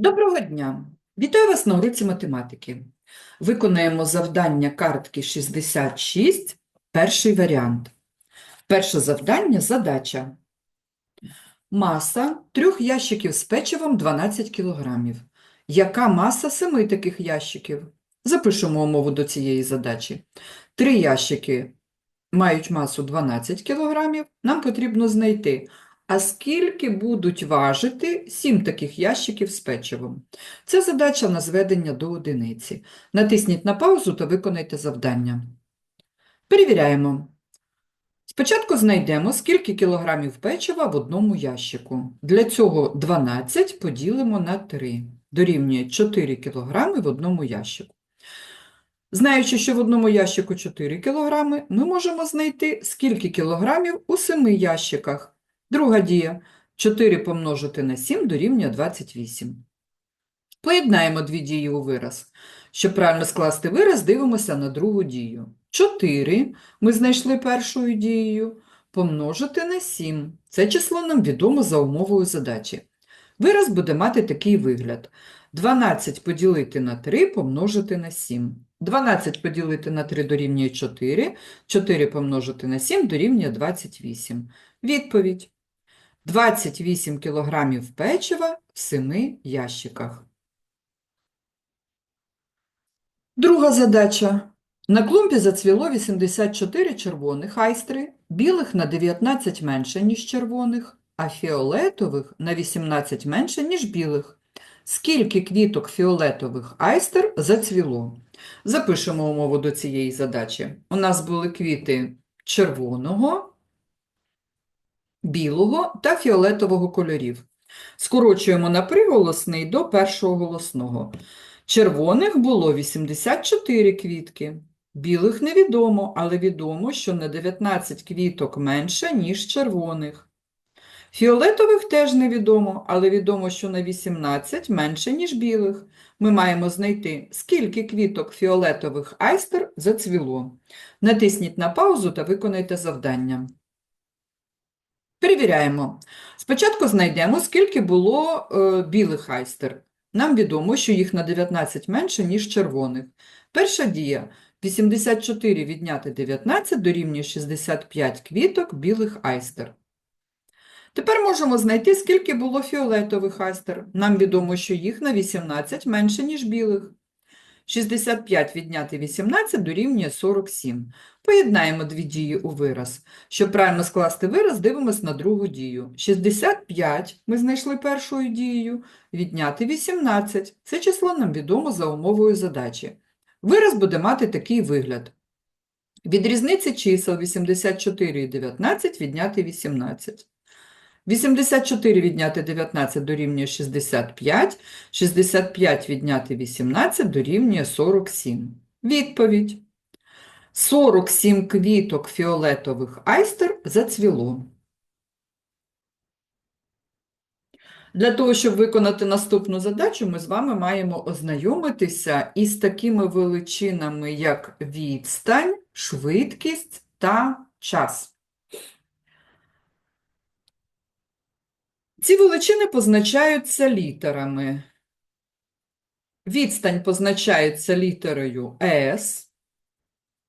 Доброго дня! Вітаю вас на уроці математики. Виконаємо завдання картки 66, перший варіант. Перше завдання – задача. Маса трьох ящиків з печивом 12 кг. Яка маса семи таких ящиків? Запишемо умову до цієї задачі. Три ящики мають масу 12 кг. Нам потрібно знайти, а скільки будуть важити 7 таких ящиків з печивом. Це задача на зведення до одиниці. Натисніть на паузу та виконайте завдання. Перевіряємо. Спочатку знайдемо, скільки кілограмів печива в одному ящику. Для цього 12 поділимо на 3. Дорівнює 4 кілограми в одному ящику. Знаючи, що в одному ящику 4 кілограми, ми можемо знайти, скільки кілограмів у 7 ящиках. Друга дія. 4 помножити на 7 дорівнює 28. Поєднаємо дві дії у вираз. Щоб правильно скласти вираз, дивимося на другу дію. 4 ми знайшли першою дією, помножити на 7. Це число нам відомо за умовою задачі. Вираз буде мати такий вигляд. 12 поділити на 3 помножити на 7. 12 поділити на 3 дорівнює 4, 4 помножити на 7 дорівнює 28. Відповідь. 28 кілограмів печива в 7 ящиках. Друга задача. На клумбі зацвіло 84 червоних айстри, білих на 19 менше, ніж червоних, а фіолетових на 18 менше, ніж білих. Скільки квіток фіолетових айстер зацвіло? Запишемо умову до цієї задачі. У нас були квіти червоного, білого та фіолетового кольорів. Скорочуємо на приголосний до першого голосного. Червоних було 84 квітки. Білих невідомо, але відомо, що на 19 квіток менше, ніж червоних. Фіолетових теж невідомо, але відомо, що на 18 менше, ніж білих. Ми маємо знайти, скільки квіток фіолетових айстер зацвіло. Натисніть на паузу та виконайте завдання. Перевіряємо. Спочатку знайдемо, скільки було е, білих айстер. Нам відомо, що їх на 19 менше, ніж червоних. Перша дія. 84 відняти 19 дорівнює 65 квіток білих айстер. Тепер можемо знайти, скільки було фіолетових айстер. Нам відомо, що їх на 18 менше, ніж білих. 65 відняти 18 дорівнює 47. Поєднаємо дві дії у вираз. Щоб правильно скласти вираз, дивимось на другу дію. 65 ми знайшли першою дією, відняти 18. Це число нам відомо за умовою задачі. Вираз буде мати такий вигляд. Від різниці чисел 84 і 19 відняти 18. 84 відняти 19 дорівнює 65, 65 відняти 18 дорівнює 47. Відповідь. 47 квіток фіолетових айстер зацвіло. Для того, щоб виконати наступну задачу, ми з вами маємо ознайомитися із такими величинами, як відстань, швидкість та час. Ці величини позначаються літерами. Відстань позначається літерою S,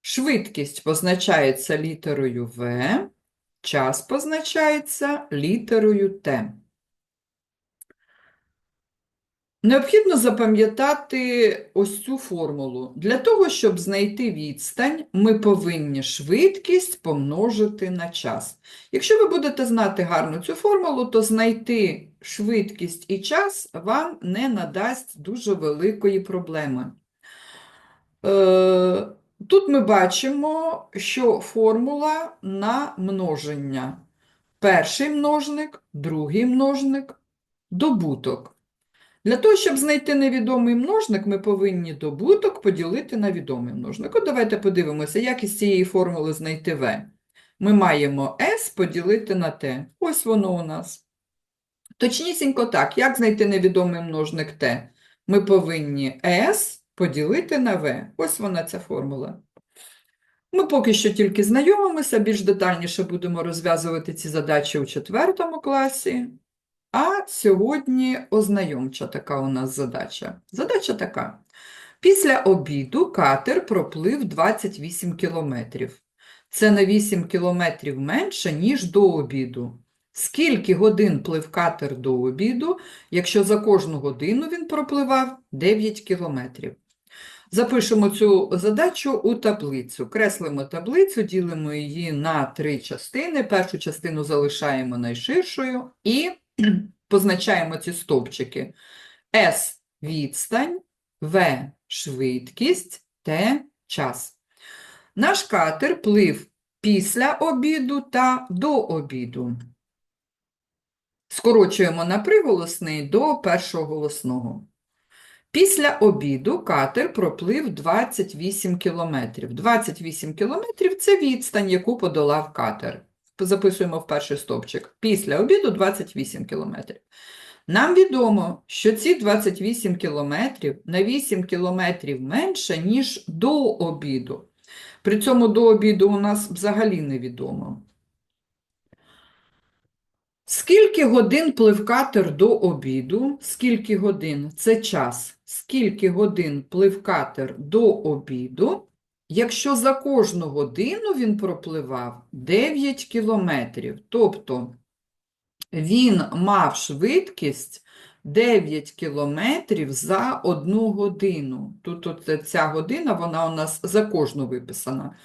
швидкість позначається літерою V, час позначається літерою T. Необхідно запам'ятати ось цю формулу. Для того, щоб знайти відстань, ми повинні швидкість помножити на час. Якщо ви будете знати гарно цю формулу, то знайти швидкість і час вам не надасть дуже великої проблеми. Е, Тут ми бачимо, що формула на множення. Перший множник, другий множник, добуток. Для того, щоб знайти невідомий множник, ми повинні добуток поділити на відомий множник. От давайте подивимося, як із цієї формули знайти v. Ми маємо s поділити на t. Ось воно у нас. Точнісінько так, як знайти невідомий множник t? Ми повинні s поділити на v. Ось вона ця формула. Ми поки що тільки знайомимося, більш детальніше будемо розв'язувати ці задачі у четвертому класі. А сьогодні ознайомча така у нас задача. Задача така. Після обіду катер проплив 28 кілометрів. Це на 8 кілометрів менше, ніж до обіду. Скільки годин плив катер до обіду, якщо за кожну годину він пропливав 9 кілометрів? Запишемо цю задачу у таблицю. Креслимо таблицю, ділимо її на три частини. Першу частину залишаємо найширшою і позначаємо ці стовпчики. S – відстань, В – швидкість, Т – час. Наш катер плив після обіду та до обіду. Скорочуємо на приголосний до першого голосного. Після обіду катер проплив 28 кілометрів. 28 кілометрів – це відстань, яку подолав катер. Записуємо в перший стовпчик. Після обіду 28 кілометрів. Нам відомо, що ці 28 кілометрів на 8 кілометрів менше, ніж до обіду. При цьому до обіду у нас взагалі невідомо. Скільки годин плив катер до обіду? Скільки годин? Це час. Скільки годин плив катер до обіду? Якщо за кожну годину він пропливав 9 кілометрів, тобто він мав швидкість 9 кілометрів за одну годину. Тут от ця година, вона у нас за кожну виписана.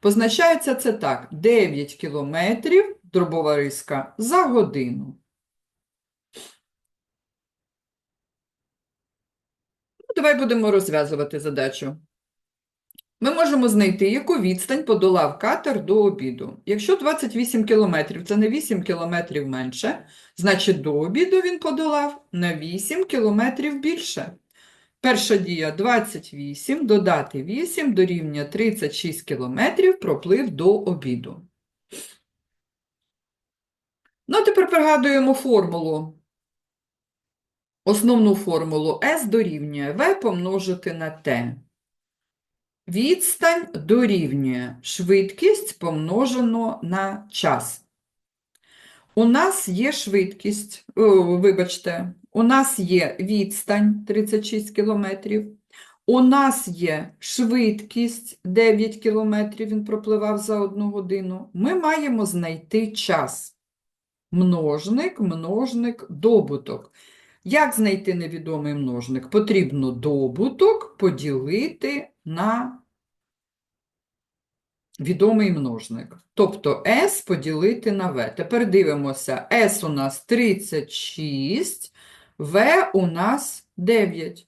Позначається це так: 9 кілометрів, дробова риска, за годину. Ну, Давай будемо розв'язувати задачу. Ми можемо знайти, яку відстань подолав катер до обіду. Якщо 28 кілометрів – це на 8 кілометрів менше, значить до обіду він подолав на 8 кілометрів більше. Перша дія 28, додати 8 дорівнює 36 кілометрів проплив до обіду. Ну, тепер пригадуємо формулу. Основну формулу S дорівнює V помножити на T. Відстань дорівнює швидкість помножено на час. У нас є швидкість, вибачте, у нас є відстань 36 км. У нас є швидкість 9 км, він пропливав за одну годину. Ми маємо знайти час. Множник, множник, добуток. Як знайти невідомий множник? Потрібно добуток поділити на відомий множник. Тобто S поділити на V. Тепер дивимося, S у нас 36, V у нас 9.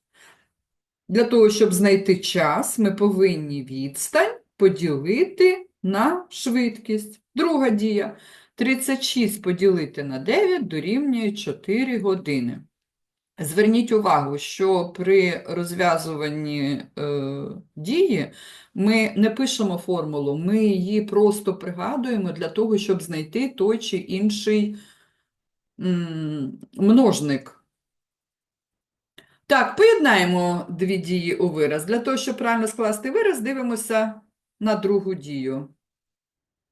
Для того, щоб знайти час, ми повинні відстань поділити на швидкість. Друга дія. 36 поділити на 9 дорівнює 4 години. Зверніть увагу, що при розв'язуванні е, дії ми не пишемо формулу, ми її просто пригадуємо для того, щоб знайти той чи інший м, множник. Так, поєднаємо дві дії у вираз. Для того, щоб правильно скласти вираз, дивимося на другу дію.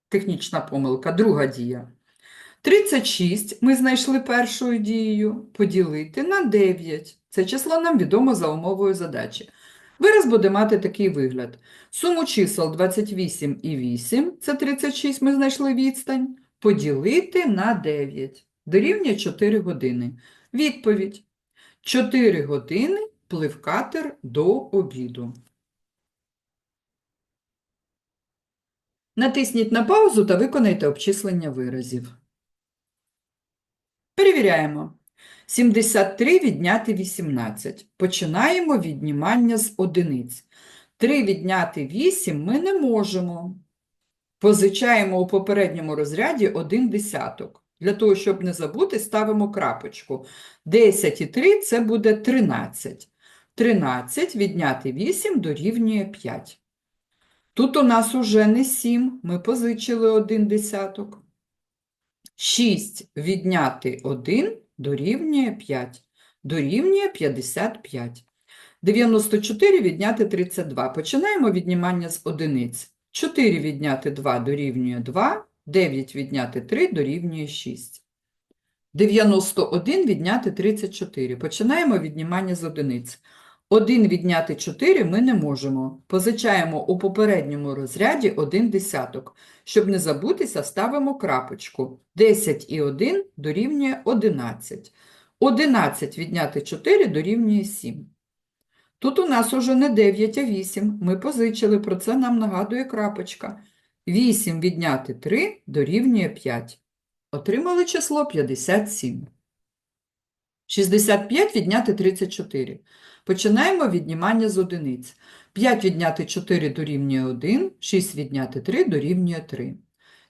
Технічна помилка, друга дія. 36 ми знайшли першою дією, поділити на 9. Це число нам відомо за умовою задачі. Вираз буде мати такий вигляд. Суму чисел 28 і 8, це 36, ми знайшли відстань, поділити на 9. Дорівнює 4 години. Відповідь. 4 години плив катер до обіду. Натисніть на паузу та виконайте обчислення виразів. Перевіряємо. 73 відняти 18. Починаємо віднімання з одиниць. 3 відняти 8 ми не можемо. Позичаємо у попередньому розряді 1 десяток. Для того, щоб не забути, ставимо крапочку. 10 і 3 – це буде 13. 13 відняти 8 дорівнює 5. Тут у нас уже не 7, ми позичили 1 десяток. 6 відняти 1 дорівнює 5. Дорівнює 55. 94 відняти 32. Починаємо віднімання з одиниць. 4 відняти 2 дорівнює 2, 9 відняти 3 дорівнює 6. 91 відняти 34. Починаємо віднімання з одиниць. 1 відняти 4 ми не можемо. Позичаємо у попередньому розряді 1 десяток. Щоб не забутися, ставимо крапочку. 10 і 1 дорівнює 11. 11 відняти 4 дорівнює 7. Тут у нас уже не 9, а 8. Ми позичили, про це нам нагадує крапочка. 8 відняти 3 дорівнює 5. Отримали число 57. 65 відняти 34. Починаємо віднімання з одиниць. 5 відняти 4 дорівнює 1, 6 відняти 3 дорівнює 3.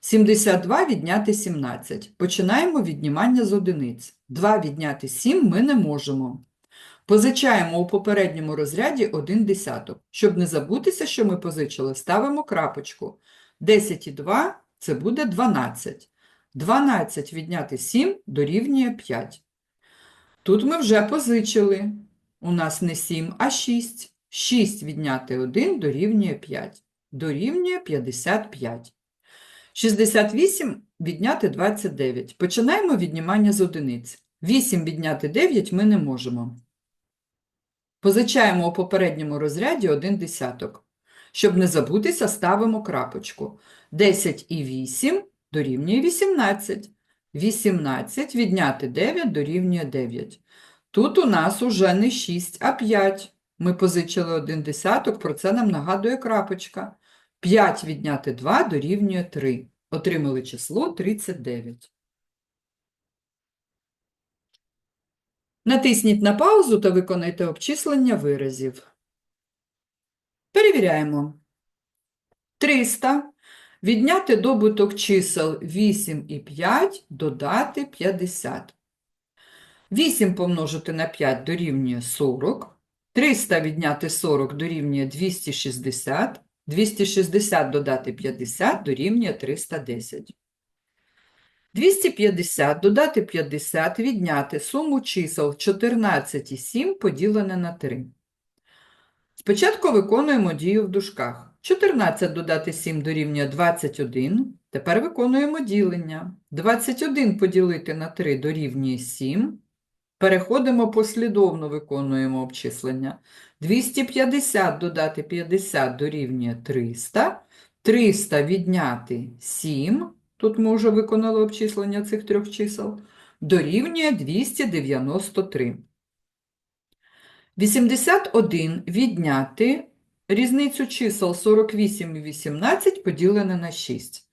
72 відняти 17. Починаємо віднімання з одиниць. 2 відняти 7 ми не можемо. Позичаємо у попередньому розряді 1 десяток. Щоб не забутися, що ми позичили, ставимо крапочку. 10 і 2 – це буде 12. 12 відняти 7 дорівнює 5. Тут ми вже позичили. У нас не 7, а 6. 6 відняти 1 дорівнює 5. Дорівнює 55. 68 відняти 29. Починаємо віднімання з одиниць. 8 відняти 9 ми не можемо. Позичаємо у попередньому розряді 1 десяток. Щоб не забутися, ставимо крапочку. 10 і 8 дорівнює 18. 18 відняти 9 дорівнює 9. Тут у нас уже не 6, а 5. Ми позичили 1 десяток, про це нам нагадує крапочка. 5 відняти 2 дорівнює 3. Отримали число 39. Натисніть на паузу та виконайте обчислення виразів. Перевіряємо. 300. Відняти добуток чисел 8 і 5, додати 50. 8 помножити на 5 дорівнює 40. 300 відняти 40 дорівнює 260. 260 додати 50 дорівнює 310. 250 додати 50 відняти суму чисел 14 і 7 поділене на 3. Спочатку виконуємо дію в дужках. 14 додати 7 дорівнює 21. Тепер виконуємо ділення. 21 поділити на 3 дорівнює 7. Переходимо послідовно, виконуємо обчислення. 250 додати 50 дорівнює 300. 300 відняти 7. Тут ми вже виконали обчислення цих трьох чисел. Дорівнює 293. 81 відняти різницю чисел 48 і 18 поділене на 6.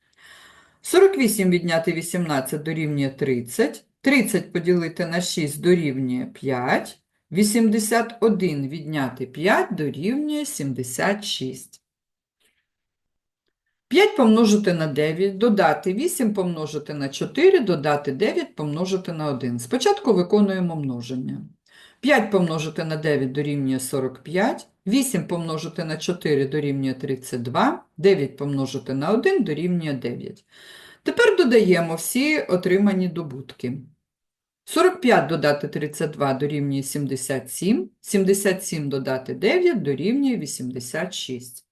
48 відняти 18 дорівнює 30. 30 поділити на 6 дорівнює 5. 81 відняти 5 дорівнює 76. 5 помножити на 9, додати 8 помножити на 4, додати 9 помножити на 1. Спочатку виконуємо множення. 5 помножити на 9 дорівнює 45, 8 помножити на 4 дорівнює 32, 9 помножити на 1 дорівнює 9. Тепер додаємо всі отримані добутки. 45 додати 32 дорівнює 77, 77 додати 9 дорівнює 86.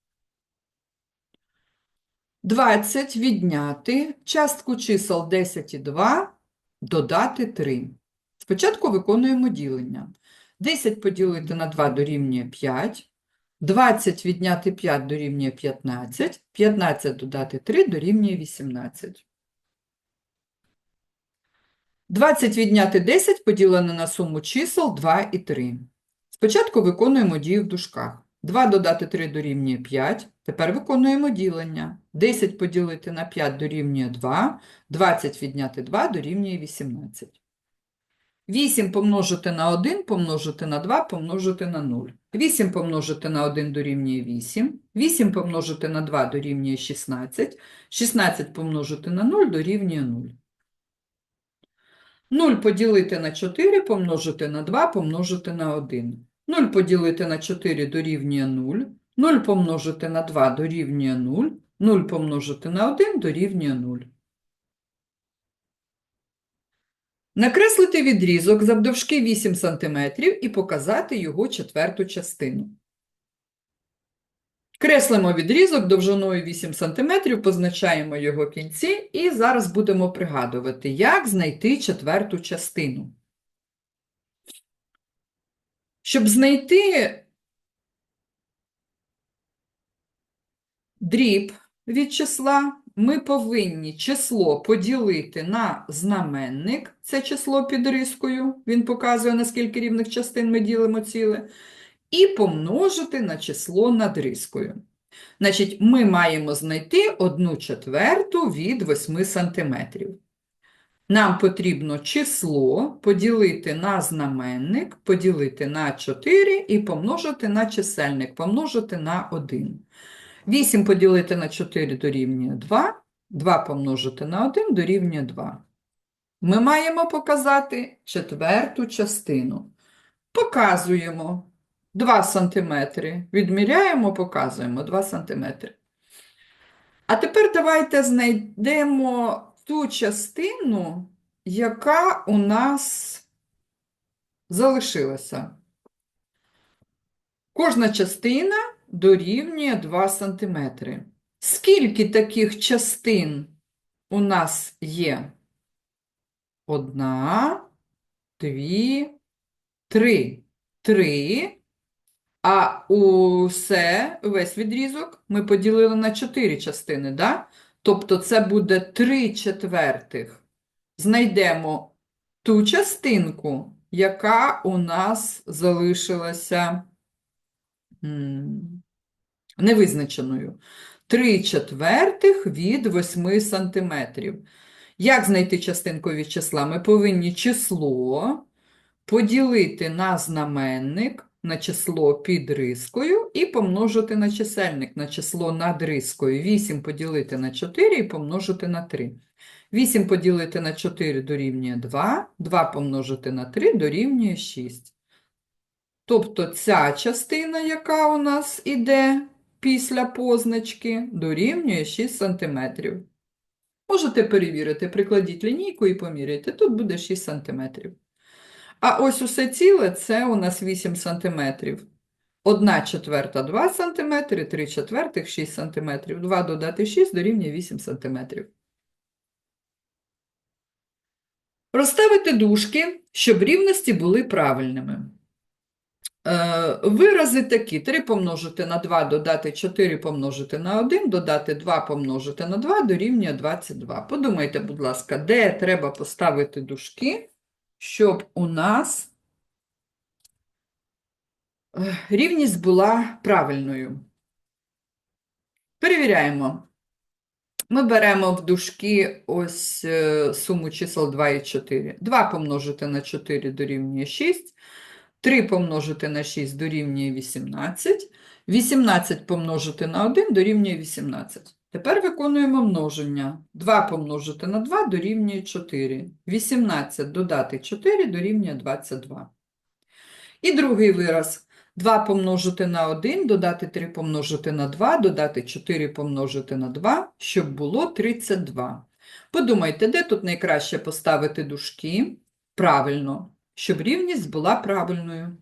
20 відняти частку чисел 10 і 2 додати 3. Спочатку виконуємо ділення. 10 поділити на 2 дорівнює 5, 20 відняти 5 дорівнює 15, 15 додати 3 дорівнює 18. 20 відняти 10 поділене на суму чисел 2 і 3. Спочатку виконуємо дію в дужках. 2 додати 3 дорівнює 5. Тепер виконуємо ділення. 10 поділити на 5 дорівнює 2, 20 відняти 2 дорівнює 18. 8 помножити на 1 помножити на 2 помножити на 0. 8 помножити на 1 дорівнює 8, 8 помножити на 2 дорівнює 16, 16 помножити на 0 дорівнює 0. 0 поділити на 4 помножити на 2 помножити на 1. 0 поділити на 4 дорівнює 0, 0 помножити на 2 дорівнює 0, 0 помножити на 1 дорівнює 0. Накреслити відрізок завдовжки 8 см і показати його четверту частину. Креслимо відрізок довжиною 8 см, позначаємо його кінці і зараз будемо пригадувати, як знайти четверту частину. Щоб знайти дріб від числа, ми повинні число поділити на знаменник, це число під рискою, він показує, на скільки рівних частин ми ділимо ціле, і помножити на число над рискою. Значить, ми маємо знайти 1 четверту від 8 см. Нам потрібно число поділити на знаменник, поділити на 4 і помножити на чисельник, помножити на 1. 8 поділити на 4 дорівнює 2, 2 помножити на 1 дорівнює 2. Ми маємо показати четверту частину. Показуємо 2 см. Відміряємо, показуємо 2 см. А тепер давайте знайдемо ту частину, яка у нас залишилася. Кожна частина дорівнює 2 см. Скільки таких частин у нас є? Одна, дві, три. Три. А усе, весь відрізок ми поділили на 4 частини, да? Тобто це буде 3 четвертих. Знайдемо ту частинку, яка у нас залишилася невизначеною. 3 четвертих від 8 сантиметрів. Як знайти частинку від числа? Ми повинні число поділити на знаменник, на число під рискою і помножити на чисельник, на число над рискою. 8 поділити на 4 і помножити на 3. 8 поділити на 4 дорівнює 2, 2 помножити на 3 дорівнює 6. Тобто ця частина, яка у нас іде після позначки, дорівнює 6 см. Можете перевірити, прикладіть лінійку і поміряйте. Тут буде 6 см. А ось усе ціле це у нас 8 см. 1 четверта 2 см, 3 четвертих 6 см. 2 додати 6 дорівнює 8 см. Розставити дужки, щоб рівності були правильними. Е, Вирази такі: 3 помножити на 2, додати 4 помножити на 1, додати 2 помножити на 2 дорівнює 22. Подумайте, будь ласка, де треба поставити дужки, щоб у нас е, рівність була правильною. Перевіряємо. Ми беремо в дужки ось е, суму чисел 2 і 4. 2 помножити на 4 дорівнює 6. 3 помножити на 6 дорівнює 18. 18 помножити на 1 дорівнює 18. Тепер виконуємо множення. 2 помножити на 2 дорівнює 4. 18 додати 4 дорівнює 22. І другий вираз. 2 помножити на 1, додати 3 помножити на 2, додати 4 помножити на 2, щоб було 32. Подумайте, де тут найкраще поставити дужки? Правильно, щоб рівність була правильною.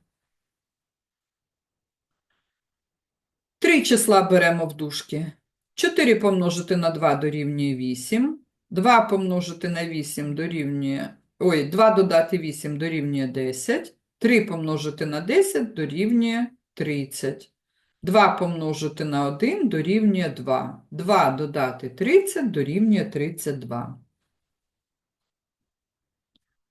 Три числа беремо в дужки. 4 помножити на 2 дорівнює 8. 2 помножити на 8 дорівнює. Ой, 2 додати 8 дорівнює 10. 3 помножити на 10 дорівнює 30. 2 помножити на 1 дорівнює 2. 2 додати 30 дорівнює 32.